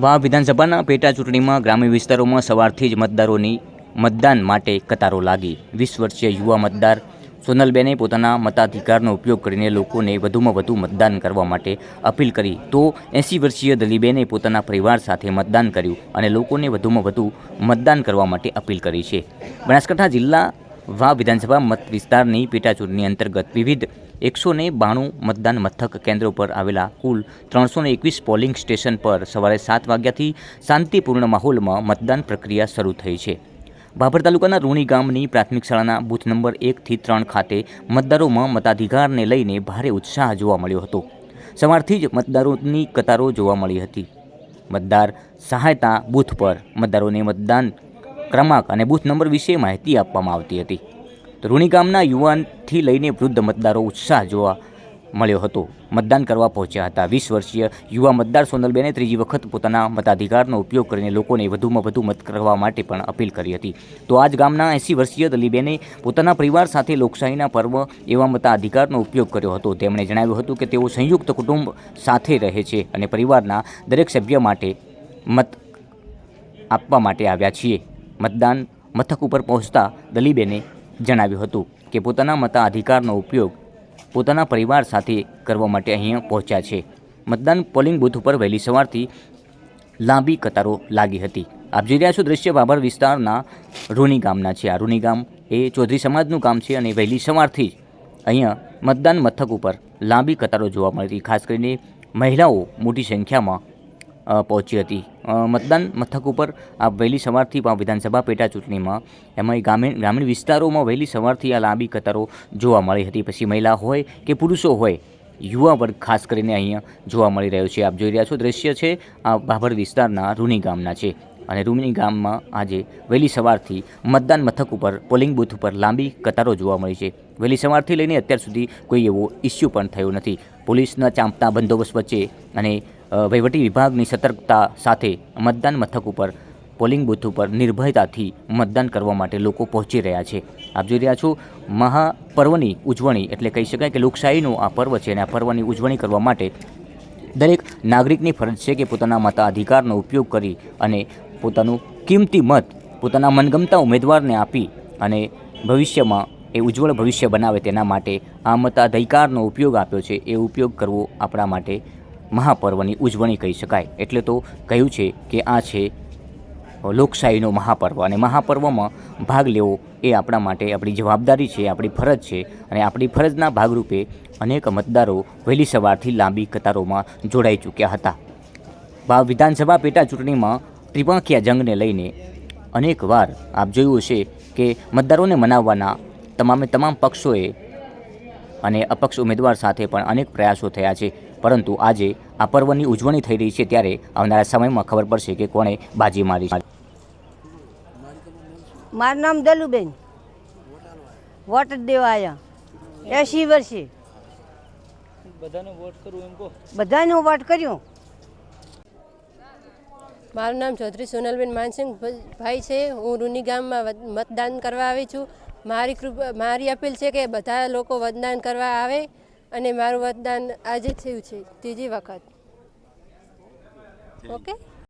વાવ વિધાનસભાના પેટા ચૂંટણીમાં ગ્રામ્ય વિસ્તારોમાં સવારથી જ મતદારોની મતદાન માટે કતારો લાગી. વીસ વર્ષીય યુવા મતદાર સોનલબેને પોતાના મતાધિકારનો ઉપયોગ કરીને લોકોને વધુમાં વધુ મતદાન કરવા માટે અપીલ કરી. તો એંસી વર્ષીય દલીબેને પોતાના પરિવાર સાથે મતદાન કર્યું અને લોકોને વધુમાં વધુ મતદાન કરવા માટે અપીલ કરી છે. બનાસકાંઠા જિલ્લા વાવ વિધાનસભા મત વિસ્તારની પેટાચૂંટણી અંતર્ગત વિવિધ એકસો ને બાણું મતદાન મથક કેન્દ્રો પર આવેલા કુલ ત્રણસો એકવીસ પોલિંગ સ્ટેશન પર સવારે સાત વાગ્યાથી શાંતિપૂર્ણ માહોલમાં મતદાન પ્રક્રિયા શરૂ થઈ છે. ભાભર તાલુકાના રૂણી ગામની પ્રાથમિક શાળાના બૂથ નંબર એકથી ત્રણ ખાતે મતદારોમાં મતાધિકારને લઈને ભારે ઉત્સાહ જોવા મળ્યો હતો. સવારથી જ મતદારોની કતારો જોવા મળી હતી. મતદાર સહાયતા બૂથ પર મતદારોને મતદાન ક્રમાંક અને બૂથ નંબર વિશે માહિતી આપવામાં આવતી હતી. રૂણી ગામના યુવાનથી લઈને વૃદ્ધ મતદારો ઉત્સાહ જોવા મળ્યો હતો. મતદાન કરવા પહોંચ્યા હતા. વીસ વર્ષીય યુવા મતદાર સોનલબેને ત્રીજી વખત પોતાના મતાધિકારનો ઉપયોગ કરીને લોકોને વધુમાં વધુ મત કરવા માટે પણ અપીલ કરી હતી. તો આજ ગામના એંસી વર્ષીય દલીબેને પોતાના પરિવાર સાથે લોકશાહીના પર્વ એવા મતાધિકારનો ઉપયોગ કર્યો હતો. તેમણે જણાવ્યું હતું કે તેઓ સંયુક્ત કુટુંબ સાથે રહે છે અને પરિવારના દરેક સભ્ય માટે મત આપવા માટે આવ્યા છીએ. મતદાન મથક ઉપર પહોંચતા દલીબેને જણાવ્યું હતું કે પોતાના મતાધિકારનો ઉપયોગ પોતાના પરિવાર સાથે કરવા માટે અહીંયા પહોંચ્યા છે. મતદાન પોલિંગ બૂથ ઉપર વહેલી સવારથી લાંબી કતારો લાગી હતી. આપ જોઈ રહ્યા છો દ્રશ્ય બાબર વિસ્તારના રૂની ગામના છે. આ રૂની ગામ એ ચૌધરી સમાજનું ગામ છે અને વહેલી સવારથી જ અહીંયા મતદાન મથક ઉપર લાંબી કતારો જોવા મળી હતી. ખાસ કરીને મહિલાઓ મોટી સંખ્યામાં પહોંચી હતી. મતદાન મથક ઉપર આ વહેલી સવારથી આ વિધાનસભા પેટા ચૂંટણીમાં, એમાં ગ્રામીણ ગ્રામીણ વિસ્તારોમાં વહેલી સવારથી આ લાંબી કતારો જોવા મળી હતી. પછી મહિલા હોય કે પુરુષો હોય, યુવા વર્ગ ખાસ કરીને અહીંયા જોવા મળી રહ્યો છે. આપ જોઈ રહ્યા છો દ્રશ્ય છે, આ ભાભર વિસ્તારના રૂની ગામના છે. અને રૂમની ગામમાં આજે વહેલી સવારથી મતદાન મથક ઉપર, પોલિંગ બૂથ ઉપર લાંબી કતારો જોવા મળી છે. વહેલી સવારથી લઈને અત્યાર સુધી કોઈ એવો ઇસ્યુ પણ થયો નથી. પોલીસના ચાંપતા બંદોબસ્ત વચ્ચે અને વહીવટી વિભાગની સતર્કતા સાથે મતદાન મથક ઉપર, પોલિંગ બૂથ ઉપર નિર્ભયતાથી મતદાન કરવા માટે લોકો પહોંચી રહ્યા છે. આપ જોઈ રહ્યા છો, મહાપર્વની ઉજવણી એટલે કહી શકાય કે લોકશાહીનું આ પર્વ છે અને આ પર્વની ઉજવણી કરવા માટે દરેક નાગરિકની ફરજ છે કે પોતાના મતાધિકારનો ઉપયોગ કરી અને પોતાનું કિંમતી મત, પોતાના મનગમતા ઉમેદવારને આપી અને ભવિષ્યમાં એ ઉજ્જવળ ભવિષ્ય બનાવે તેના માટે આ મતાધિકારનો ઉપયોગ આપ્યો છે. એ ઉપયોગ કરવો આપણા માટે મહાપર્વની ઉજવણી કહી શકાય. એટલે તો કહ્યું છે કે આ છે લોકશાહીનો મહાપર્વ અને મહાપર્વમાં ભાગ લેવો એ આપણા માટે આપણી જવાબદારી છે, આપણી ફરજ છે અને આપણી ફરજના ભાગરૂપે અનેક મતદારો વહેલી સવારથી લાંબી કતારોમાં જોડાઈ ચૂક્યા હતા. વિધાનસભા પેટા ચૂંટણીમાં ત્રિપાંખિયા જંગને લઈને અનેક વાર આપ જોયું હશે કે મતદારોને મનાવવાના તમામે તમામ પક્ષોએ અને અપક્ષ ઉમેદવાર સાથે પણ અનેક પ્રયાસો થયા છે. પરંતુ આજે આ પર્વની ઉજવણી થઈ રહી છે ત્યારે આવનારા સમયમાં ખબર પડશે કે કોણે બાજી મારી છે. મારું નામ દલુબેન. વોટ દેવાયા દેવા આવ્યા એસી વર્ષે. બધાને વોટ કરવું એમ કહો. બધાને વોટ કર્યો. મારું નામ ચૌધરી સોનલબેન માનસિંહ ભાઈ છે. હું રૂની ગામમાં મતદાન કરવા આવી છું. મારી કૃપા મારી અપીલ છે કે બધા લોકો મતદાન કરવા આવે અને મારું મતદાન આજે થયું છે ત્રીજી વખત. ઓકે?